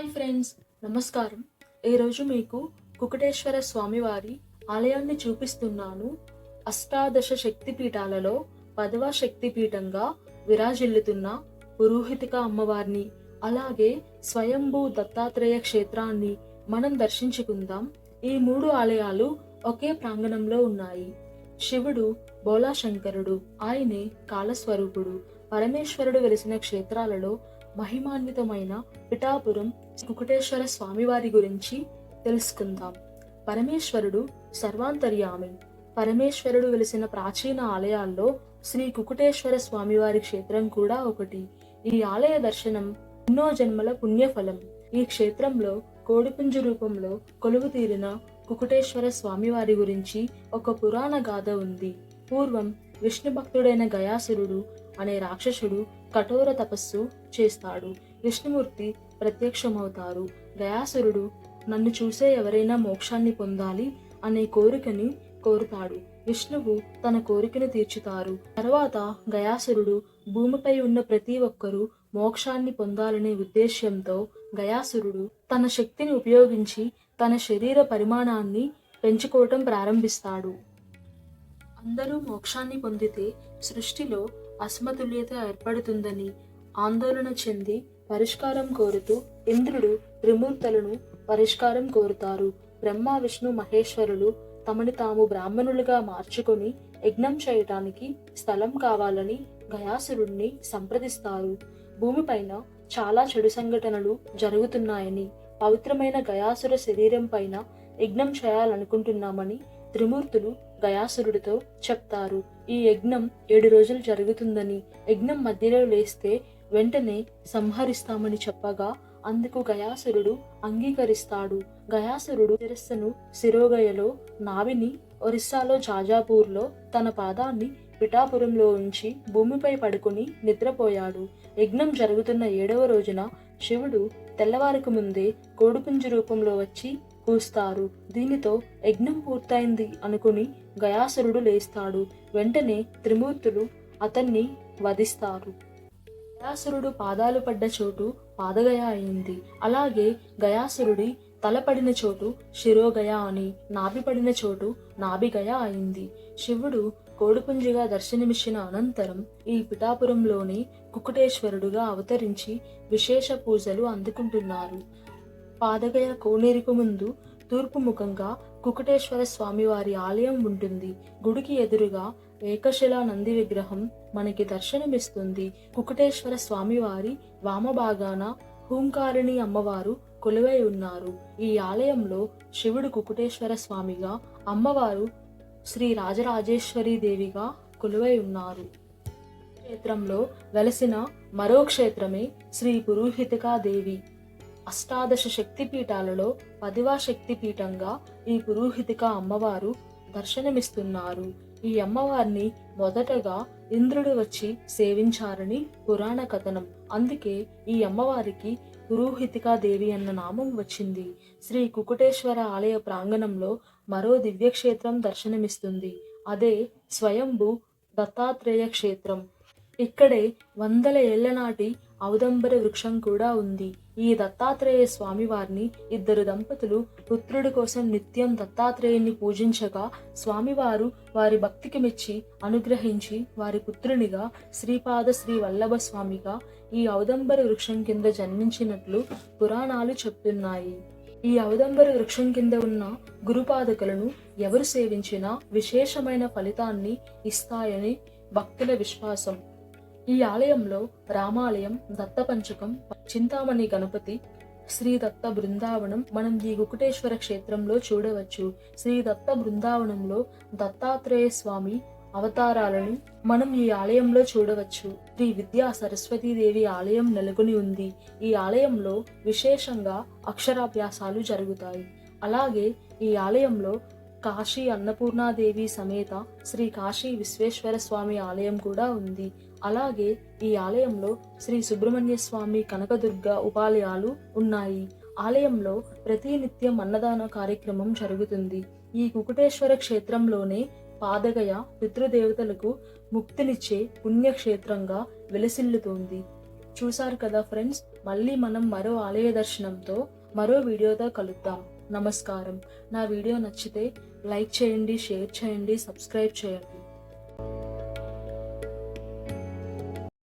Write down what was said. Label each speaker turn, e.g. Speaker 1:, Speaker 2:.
Speaker 1: Hi friends నమస్కారం. ఈరోజు మీకు కుకటేశ్వర స్వామివారి ఆలయాన్ని చూపిస్తున్నాను. అష్టాదశ శక్తిపీఠాలలో పదవ శక్తిపీఠంగా విరాజిల్లుతున్న పురోహితిక అమ్మవారిని అలాగే స్వయంభూ దత్తాత్రేయ క్షేత్రాన్ని మనం దర్శించుకుందాం. ఈ మూడు ఆలయాలు ఒకే ప్రాంగణంలో ఉన్నాయి. శివుడు బోలాశంకరుడు ఆయనే కాలస్వరూపుడు. పరమేశ్వరుడు వెలిసిన క్షేత్రాలలో మహిమాన్వితమైన పిఠాపురం కుకుటేశ్వర స్వామివారి గురించి తెలుసుకుందాం. పరమేశ్వరుడు సర్వాంతర్యామి. పరమేశ్వరుడు వెలిసిన ప్రాచీన ఆలయాల్లో శ్రీ కుకుటేశ్వర స్వామివారి క్షేత్రం కూడా ఒకటి. ఈ ఆలయ దర్శనం ఎన్నో జన్మల పుణ్యఫలం. ఈ క్షేత్రంలో కోడిపుంజు రూపంలో కొలువు తీరిన కుకుటేశ్వర స్వామివారి గురించి ఒక పురాణ గాథ ఉంది. పూర్వం విష్ణు భక్తుడైన గయాసురుడు అనే రాక్షసుడు కఠోర తపస్సు చేస్తాడు. విష్ణుమూర్తి ప్రత్యక్షమవుతారు. గయాసురుడు నన్ను చూసే ఎవరైనా మోక్షాన్ని పొందాలి అనే కోరికని కోరుతాడు. విష్ణువు తన కోరికను తీర్చుతారు. తర్వాత గయాసురుడు భూమిపై ఉన్న ప్రతి ఒక్కరూ మోక్షాన్ని పొందాలనే ఉద్దేశ్యంతో గయాసురుడు తన శక్తిని ఉపయోగించి తన శరీర పరిమాణాన్ని పెంచుకోవటం ప్రారంభిస్తాడు. అందరూ మోక్షాన్ని పొందితే సృష్టిలో అసమతుల్యత ఏర్పడుతుందని ఆందోళన చెంది పరిష్కారం కోరుతూ ఇంద్రుడు త్రిమూర్తులను పరిష్కారం కోరుతారు. బ్రహ్మ విష్ణు మహేశ్వరులు తమని తాము బ్రాహ్మణులుగా మార్చుకొని యజ్ఞం చేయటానికి స్థలం కావాలని గయాసురుణ్ణి సంప్రదిస్తారు. భూమిపైన చాలా చెడు సంఘటనలు జరుగుతున్నాయని పవిత్రమైన గయాసుర శరీరం పైన యజ్ఞం చేయాలనుకుంటున్నామని త్రిమూర్తులు గయాసురుడితో చెప్తారు ఈ యజ్ఞం ఏడు రోజులు జరుగుతుందని. యజ్ఞం మధ్యలో లేస్తే వెంటనే సంహరిస్తామని చెప్పగా అందుకు గయాసురుడు అంగీకరిస్తాడు. గయాసురుడు శిరస్సును శిరోగయలో నావిని ఒరిస్సాలో జాజాపూర్లో తన పాదాన్ని పిఠాపురంలో ఉంచి భూమిపై పడుకుని నిద్రపోయాడు. యజ్ఞం జరుగుతున్న ఏడవ రోజున శివుడు తెల్లవారికి ముందే కోడిపుంజు రూపంలో వచ్చి కూస్తారు. దీనితో యజ్ఞం పూర్తయింది అనుకుని గయాసురుడు లేస్తాడు. వెంటనే త్రిమూర్తులు అతన్ని వధిస్తారు. గయాసురుడు పాదాలు పడ్డ చోటు పాదగయ అయింది. అలాగే గయాసురుడి తలపడిన చోటు శిరోగయ అని నాభి పడిన చోటు నాభిగయ అయింది. శివుడు కోడిపుంజిగా దర్శనమిచ్చిన అనంతరం ఈ పిఠాపురంలోని కుకుటేశ్వరుడుగా అవతరించి విశేష పూజలు అందుకుంటున్నారు. పాదగయ కోనేరుకు ముందు తూర్పు ముఖంగా కుకుటేశ్వర స్వామివారి ఆలయం ఉంటుంది. గుడికి ఎదురుగా ఏకశిలా నంది విగ్రహం మనకి దర్శనమిస్తుంది. కుకుటేశ్వర స్వామివారి వామభాగాన హూంకారిణి అమ్మవారు కొలువై ఉన్నారు. ఈ ఆలయంలో శివుడు కుకుటేశ్వర స్వామిగా అమ్మవారు శ్రీ రాజరాజేశ్వరి దేవిగా కొలువై ఉన్నారు. క్షేత్రంలో వెలసిన మరో క్షేత్రమే శ్రీ పురోహితికా దేవి. అష్టాదశ శక్తిపీఠాలలో పదివా పదివ ఈ పురోహితిక అమ్మవారు దర్శనమిస్తున్నారు. ఈ అమ్మవారిని మొదటగా ఇంద్రుడు వచ్చి సేవించారని పురాణ కథనం. అందుకే ఈ అమ్మవారికి పురోహితికా దేవి అన్న నామం వచ్చింది. శ్రీ కుకుటేశ్వర ఆలయ ప్రాంగణంలో మరో దివ్యక్షేత్రం దర్శనమిస్తుంది. అదే స్వయంభూ దత్తాత్రేయ క్షేత్రం. ఇక్కడే వందల ఏళ్ళ నాటి ఔదంబర వృక్షం కూడా ఉంది. ఈ దత్తాత్రేయ స్వామివారిని ఇద్దరు దంపతులు పుత్రుడి కోసం నిత్యం దత్తాత్రేయుని పూజించగా స్వామివారు వారి భక్తికి మెచ్చి అనుగ్రహించి వారి పుత్రునిగా శ్రీపాద శ్రీ వల్లభ స్వామిగా ఈ ఔదంబర వృక్షం కింద జన్మించినట్లు పురాణాలు చెప్తున్నాయి. ఈ అవదంబర వృక్షం కింద ఉన్న గురుపాదకులను ఎవరు సేవించినా విశేషమైన ఫలితాన్ని ఇస్తాయని భక్తుల విశ్వాసం. ఈ ఆలయంలో రామాలయం దత్తపంచకం చింతామణి గణపతి శ్రీ దత్త బృందావనం మనం ఈ గుకుటేశ్వర క్షేత్రంలో చూడవచ్చు. శ్రీ దత్త బృందావనంలో దత్తాత్రేయ స్వామి అవతారాలను మనం ఈ ఆలయంలో చూడవచ్చు. శ్రీ విద్యా సరస్వతీదేవి ఆలయం నెలకొని ఉంది. ఈ ఆలయంలో విశేషంగా అక్షరాభ్యాసాలు జరుగుతాయి. అలాగే ఈ ఆలయంలో కాశీ అన్నపూర్ణాదేవి సమేత శ్రీ కాశీ విశ్వేశ్వర స్వామి ఆలయం కూడా ఉంది. అలాగే ఈ ఆలయంలో శ్రీ సుబ్రహ్మణ్య స్వామి కనకదుర్గ ఉపాలయాలు ఉన్నాయి. ఆలయంలో ప్రతి నిత్యం అన్నదాన కార్యక్రమం జరుగుతుంది. ఈ కుకుటేశ్వర క్షేత్రంలోనే పాదగయ పితృదేవతలకు ముక్తినిచ్చే పుణ్యక్షేత్రంగా వెలసిల్లుతోంది. చూశారు కదా ఫ్రెండ్స్? మళ్ళీ మనం మరో ఆలయ దర్శనంతో మరో వీడియోతో కలుద్దాం. నమస్కారం. నా వీడియో నచ్చితే లైక్ చేయండి షేర్ చేయండి సబ్స్క్రైబ్ చేయండి.